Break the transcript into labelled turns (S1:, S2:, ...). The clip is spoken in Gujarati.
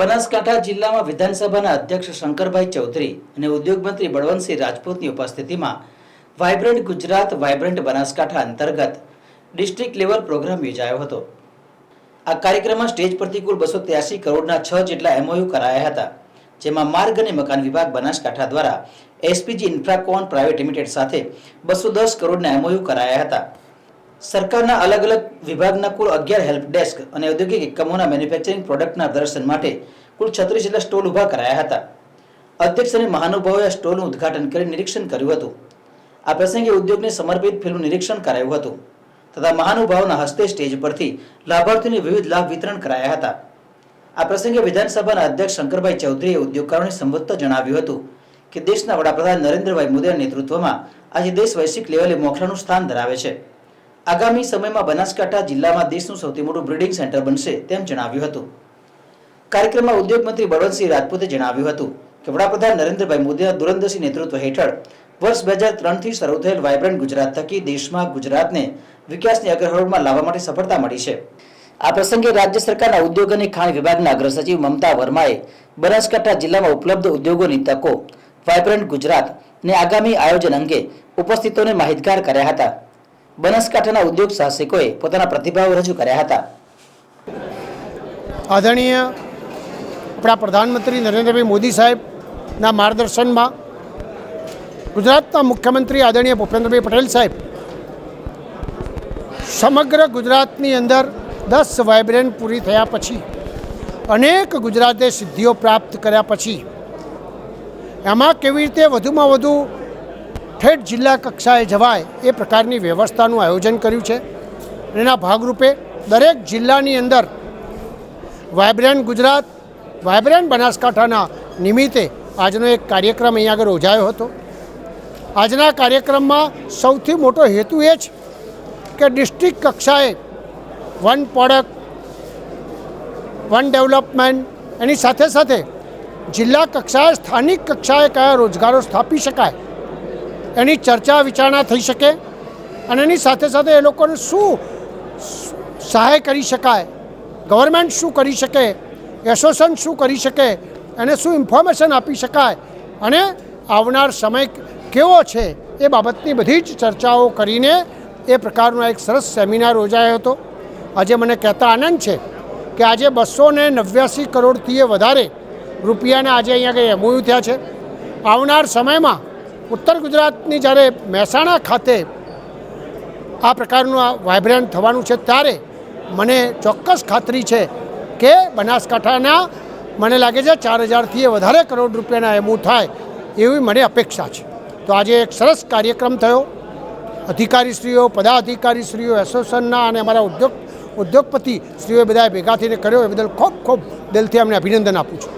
S1: બનાસકાંઠા જિલ્લામાં વિધાનસભાના અધ્યક્ષ શંકરભાઈ ચૌધરી અને ઉદ્યોગ મંત્રી બળવંતસિંહ રાજપૂતની ઉપસ્થિતિમાં વાઇબ્રન્ટ ગુજરાત વાઇબ્રન્ટ બનાસકાંઠા અંતર્ગત ડિસ્ટ્રિક્ટ લેવલ પ્રોગ્રામ યોજાયો હતો. આ કાર્યક્રમમાં સ્ટેજ પરથી કુલ બસો ત્યાસી કરોડના છ જેટલા એમઓયુ કરાયા હતા, જેમાં માર્ગ અને મકાન વિભાગ બનાસકાંઠા દ્વારા એસપીજી ઇન્ફ્રાકોન પ્રાઇવેટ લિમિટેડ સાથે બસો દસ કરોડના એમઓયુ કરાયા હતા. સરકારના અલગ અલગ વિભાગના કુલ અગિયાર હેલ્પ ડેસ્ક અને ઔદ્યોગિક એકમોના મેન્યુફેક્ચરિંગ પ્રોડક્ટના દર્શન માટે કુલ છત્રીસ જેટલા સ્ટોલ ઊભા કરાયા હતા. અધ્યક્ષ અને મહાનુભાવોએ સ્ટોલનું ઉદ્ઘાટન કરી નિરીક્ષણ કર્યું હતું. આ પ્રસંગે ઉદ્યોગને સમર્પિત ફિલ્મનું નિરીક્ષણ કરાયું હતું તથા મહાનુભાવોના હસ્તે સ્ટેજ પરથી લાભાર્થીઓને વિવિધ લાભ વિતરણ કરાયા હતા. આ પ્રસંગે વિધાનસભાના અધ્યક્ષ શંકરભાઈ ચૌધરીએ ઉદ્યોગકારોને સંબોધતા જણાવ્યું હતું કે દેશના વડાપ્રધાન નરેન્દ્રભાઈ મોદીના નેતૃત્વમાં આજે દેશ વૈશ્વિક લેવલે મોખરાનું સ્થાન ધરાવે છે. આગામી સમયમાં બનાસકાંઠા જિલ્લામાં દેશનું સૌથી મોટું બ્રિડિંગ સેન્ટર બનશે તેમ જણાવ્યું હતું. કાર્યક્રમમાં ઉદ્યોગ મંત્રી બળવંતસિંહ રાજપૂતે જણાવ્યું હતું કે વડાપ્રધાન નરેન્દ્રભાઈ મોદીના દૂરંદર્શી નેતૃત્વ હેઠળ વર્ષ બે હજાર ત્રણથી શરૂ થયેલ વાયબ્રન્ટ ગુજરાત થકી દેશમાં ગુજરાતને વિકાસની અગ્રહરોળમાં લાવવા માટે સફળતા મળી છે. આ પ્રસંગે રાજ્ય સરકારના ઉદ્યોગ અને ખાણ વિભાગના અગ્ર મમતા વર્માએ બનાસકાંઠા જિલ્લામાં ઉપલબ્ધ ઉદ્યોગોની તકો વાઇબ્રન્ટ ગુજરાત ને આગામી આયોજન અંગે ઉપસ્થિતોને માહિતગાર કર્યા હતા. બનાસકાંઠાના ઉદ્યોગ સાહસિકોએ પોતાના પ્રતિભાવ રજૂ કર્યા હતા.
S2: આદરણીય આપણા પ્રધાનમંત્રી નરેન્દ્રભાઈ મોદી સાહેબના માર્ગદર્શનમાં ગુજરાતના મુખ્યમંત્રી આદરણીય ભૂપેન્દ્રભાઈ પટેલ સાહેબ સમગ્ર ગુજરાતની અંદર દસ વાઇબ્રન્ટ પૂરી થયા પછી, અનેક ગુજરાતે સિદ્ધિઓ પ્રાપ્ત કર્યા પછી, એમાં કેવી રીતે વધુમાં વધુ ઠેઠ જિલ્લા કક્ષાએ જવાય એ પ્રકારની વ્યવસ્થાનું આયોજન કર્યું છે. એના ભાગરૂપે દરેક જિલ્લાની અંદર વાયબ્રન્ટ ગુજરાત, વાયબ્રન્ટ બનાસકાંઠાના નિમિત્તે આજનો એક કાર્યક્રમ અહીં આગળ યોજાયો હતો. આજના કાર્યક્રમમાં સૌથી મોટો હેતુ એ જ કે ડિસ્ટ્રિક્ટ કક્ષાએ વન પ્રોડક્ટ, વન ડેવલપમેન્ટ, એની સાથે સાથે જિલ્લા કક્ષાએ સ્થાનિક કક્ષાએ કયા રોજગારો સ્થાપી શકાય એની ચર્ચા વિચારણા થઈ શકે અને એની સાથે સાથે એ લોકોને શું સહાય કરી શકાય, ગવર્મેન્ટ શું કરી શકે, એસોસિએશન શું કરી શકે, એને શું ઇન્ફોર્મેશન આપી શકાય અને આવનાર સમય કેવો છે એ બાબતની બધી જ ચર્ચાઓ કરીને એ પ્રકારનો એક સરસ સેમિનાર યોજાયો હતો. આજે મને કહેતા આનંદ છે કે આજે બસો ને નવ્યાસી કરોડથી વધારે રૂપિયાના આજે અહીંયા કંઈ એમઓયુ થયા છે. આવનાર સમયમાં ઉત્તર ગુજરાતની જ્યારે મહેસાણા ખાતે આ પ્રકારનું આ વાઇબ્રન્ટ થવાનું છે, ત્યારે મને ચોક્કસ ખાતરી છે કે બનાસકાંઠાના મને લાગે છે ચાર હજારથી વધારે કરોડ રૂપિયાના એમું થાય એવી મને અપેક્ષા છે. તો આજે એક સરસ કાર્યક્રમ થયો. અધિકારીશ્રીઓ, પદાધિકારીશ્રીઓ, એસોસિએશનના અને અમારા ઉદ્યોગ, ઉદ્યોગપતિ શ્રીઓએ બધાએ ભેગા થઈને કર્યો. એ બદલ ખૂબ ખૂબ દિલથી અમને અભિનંદન આપું છું.